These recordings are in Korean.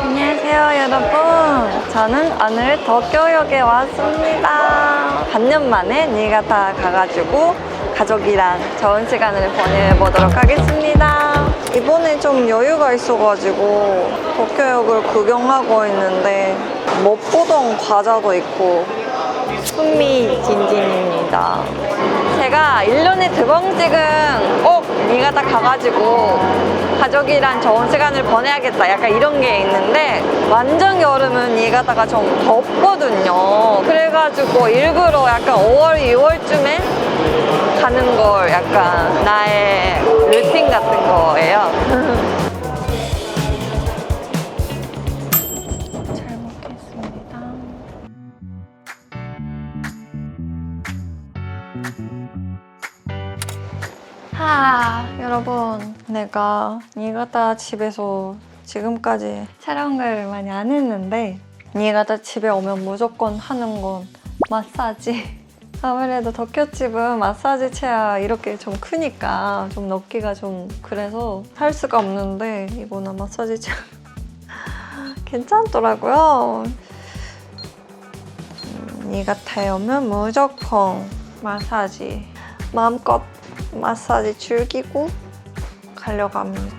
안녕하세요 여러분. 저는 오늘 도쿄역에 왔습니다. 반년 만에 니가타 가가지고 가족이랑 좋은 시간을 보내보도록 하겠습니다. 이번에 좀 여유가 있어가지고 도쿄역을 구경하고 있는데 못 보던 과자도 있고 흥미진진입니다. 제가 1년에 두 번씩은 꼭 니가타 가가지고 가족이랑 좋은 시간을 보내야겠다. 약간 이런 게 있는데 완전 여름은 니가타가 좀 덥거든요. 그래가지고 일부러 약간 5월, 2월쯤에 가는 걸 약간 나의 루틴 같은 거예요 내가 니가타 집에서 지금까지 촬영을 많이 안 했는데 니가타 집에 오면 무조건 하는 건 마사지. 아무래도 도쿄집은 마사지 체야 이렇게 좀 크니까 좀 넣기가 좀 그래서 살 수가 없는데 이거는 마사지 체야 괜찮더라고요. 음, 니가타에 오면 무조건 마사지 마음껏 마사지 즐기고 가려고 합니다.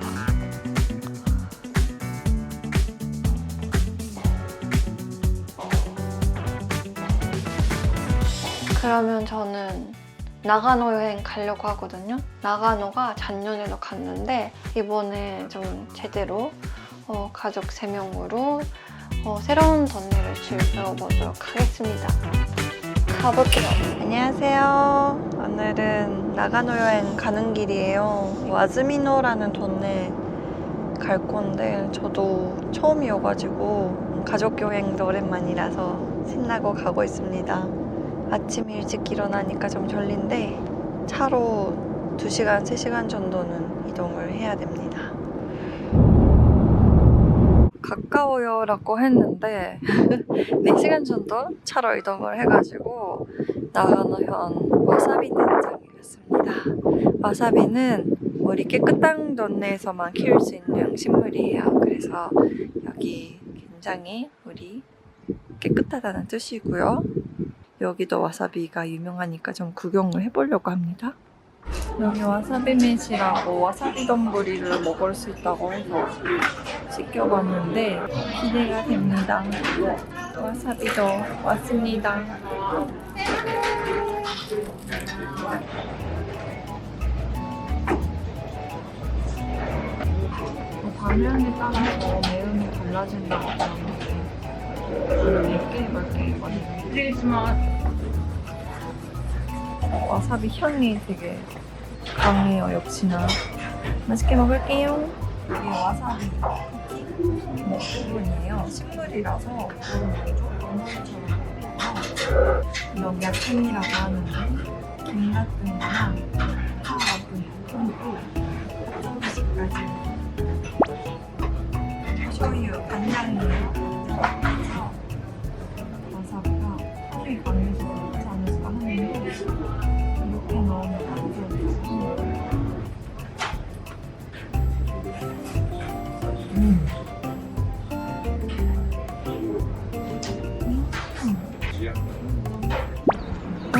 그러면 저는 나가노 여행 가려고 하거든요. 나가노가 작년에도 갔는데 이번에 좀 제대로 어, 가족 3명으로 어, 새로운 동네를 즐겨보도록 하겠습니다. 가볼게요. 안녕하세요. 오늘은 나가노 여행 가는 길이에요. 와즈미노라는 동네 갈 건데 저도 처음이어가지고 가족 여행도 오랜만이라서 신나고 가고 있습니다. 아침 일찍 일어나니까 좀 졸린데 차로 2시간, 3시간 정도는 이동을 해야 됩니다. 가까워요 라고 했는데 4시간 정도 차로 이동을 해가지고 나가노현 와사비 갔습니다. 와사비는 물이 깨끗한 동네에서만 키울 수 있는 식물이에요. 그래서 여기 굉장히 물이 깨끗하다는 뜻이고요. 여기도 와사비가 유명하니까 좀 구경을 해보려고 합니다. 여기 와사비 매시라고 와사비丼을 먹을 수 있다고 해서 시켜봤는데 기대가 됩니다. 와사비도 왔습니다. 방향에 따라서 매운이 달라진다고 하는데 몇개 해볼게 이번에. 와사비 향이 되게 강해요 역시나. 맛있게 먹을게요. 이게 와사비 뭐 부분이에요. 식물이라서 이런 야채이라고 하는데 김 같은 거나 파 같은 거 조금씩까지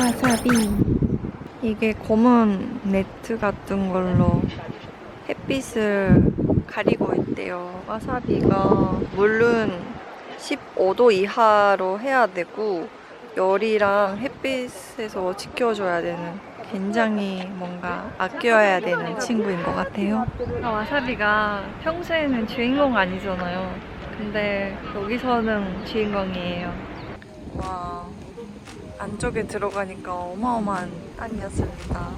와사비 이게 검은 네트 같은 걸로 햇빛을 가리고 있대요. 와사비가 물은 15도 이하로 해야 되고 열이랑 햇빛에서 지켜줘야 되는 굉장히 뭔가 아껴야 되는 친구인 것 같아요. 아, 와사비가 평소에는 주인공 아니잖아요. 근데 여기서는 주인공이에요. 와, 안쪽에 들어가니까 어마어마한 땅이었습니다.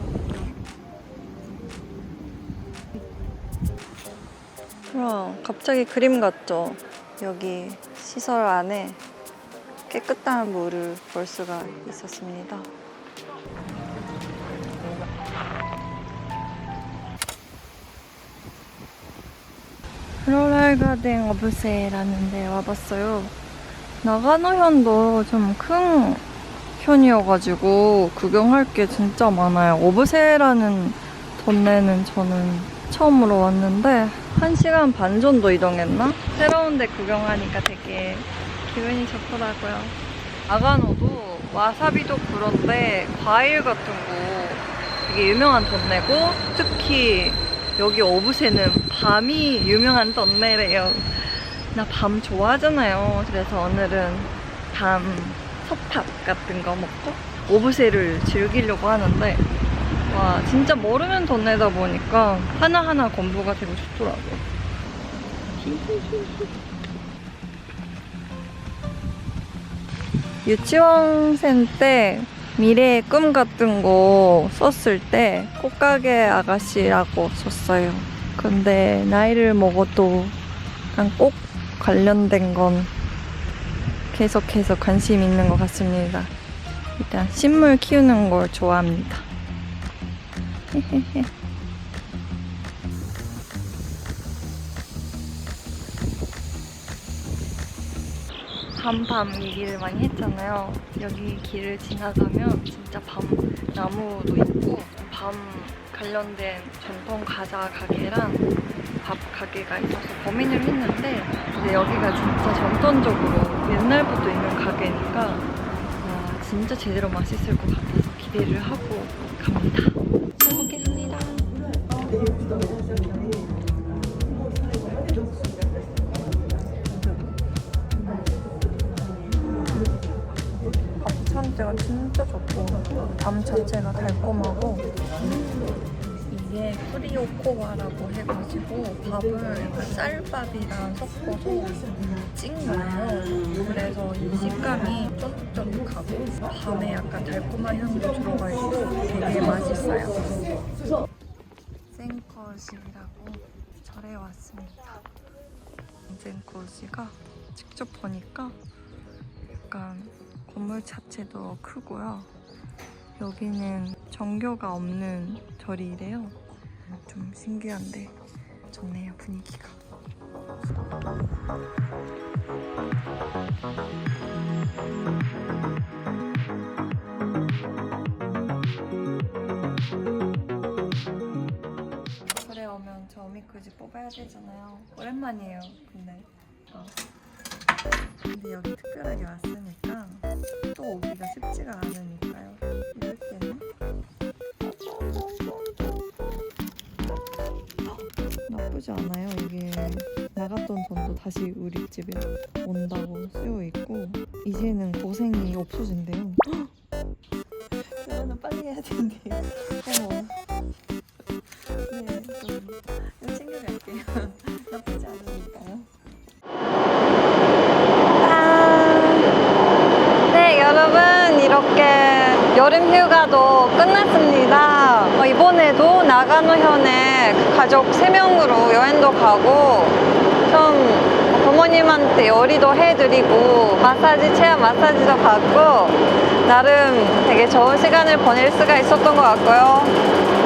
그럼 갑자기 그림 같죠? 여기 시설 안에 깨끗한 물을 볼 수가 있었습니다. 플로랄 가든 어브세라는 데 와봤어요. 나가노현도 좀 큰 편이어가지고 구경할 게 진짜 많아요. 오브세라는 동네는 저는 처음으로 왔는데 한 시간 반 정도 이동했나? 새로운 데 구경하니까 되게 기분이 좋더라고요. 아가노도 와사비도 그런데 과일 같은 거 되게 유명한 동네고 특히 여기 오브세는 밤이 유명한 동네래요. 나 밤 좋아하잖아요. 그래서 오늘은 밤 섭탑 같은 거 먹고 오브세를 즐기려고 하는데 와 진짜 모르는 동네다 보니까 하나하나 공부가 되고 좋더라고요. 유치원생 때 미래의 꿈 같은 거 썼을 때 꽃가게 아가씨라고 썼어요. 근데 나이를 먹어도 그냥 꼭 관련된 건 계속해서 관심 있는 것 같습니다. 일단 식물 키우는 걸 좋아합니다. 밤밤 얘기를 많이 했잖아요. 여기 길을 지나가면 진짜 밤 나무도 있고 밤 관련된 전통 과자 가게랑 밥 가게가 있어서 고민을 했는데 근데 여기가 진짜 전통적으로 옛날부터 있는 가게니까 와, 진짜 제대로 맛있을 것 같아서 기대를 하고 갑니다. 잘 먹겠습니다. 밥찬대가 진짜 좋고 밤 자체가 달콤하고 이게 프리오코바라고 해가지고 밥을 쌀밥이랑 섞어서 찐 거예요. 그래서 이 식감이 쫀득쫀득하고 밤에 약간 달콤한 향도 들어가 있고 되게 맛있어요. 생컷이라고 절에 왔습니다. 생컷이가 직접 보니까 약간 건물 자체도 크고요. 여기는 정교가 없는 절이래요. 좀 신기한데 좋네요 분위기가. 절에 오면 저 어미쿠지 뽑아야 되잖아요. 오랜만이에요. 근데 어. 근데 여기 특별하게 왔으니 나쁘지 않아요. 이게 나갔던 돈도 다시 우리 집에 온다고 쓰여 있고 이제는 고생이 없어진대요. 그러면 빨리 해야 된대요. 어머. 네, 좀 챙겨갈게요. 나쁘지 않으니까요. 네, 여러분 이렇게 여름 휴가도 끝났습니다. 어, 이번에도 나가노현에 가족 3명으로 여행도 가고 좀 부모님한테 요리도 해드리고 마사지, 체험 마사지도 받고 나름 되게 좋은 시간을 보낼 수가 있었던 것 같고요.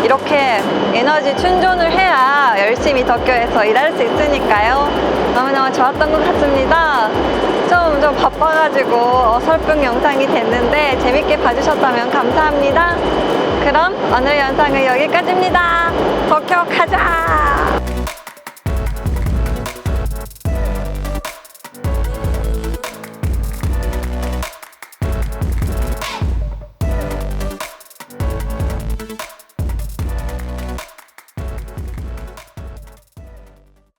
이렇게 에너지 충전을 해야 열심히 도쿄에서 일할 수 있으니까요. 너무너무 좋았던 것 같습니다. 좀, 좀 바빠가지고 어설픈 영상이 됐는데 재밌게 봐주셨다면 감사합니다. 그럼 오늘 영상은 여기까지입니다. 도쿄 가자!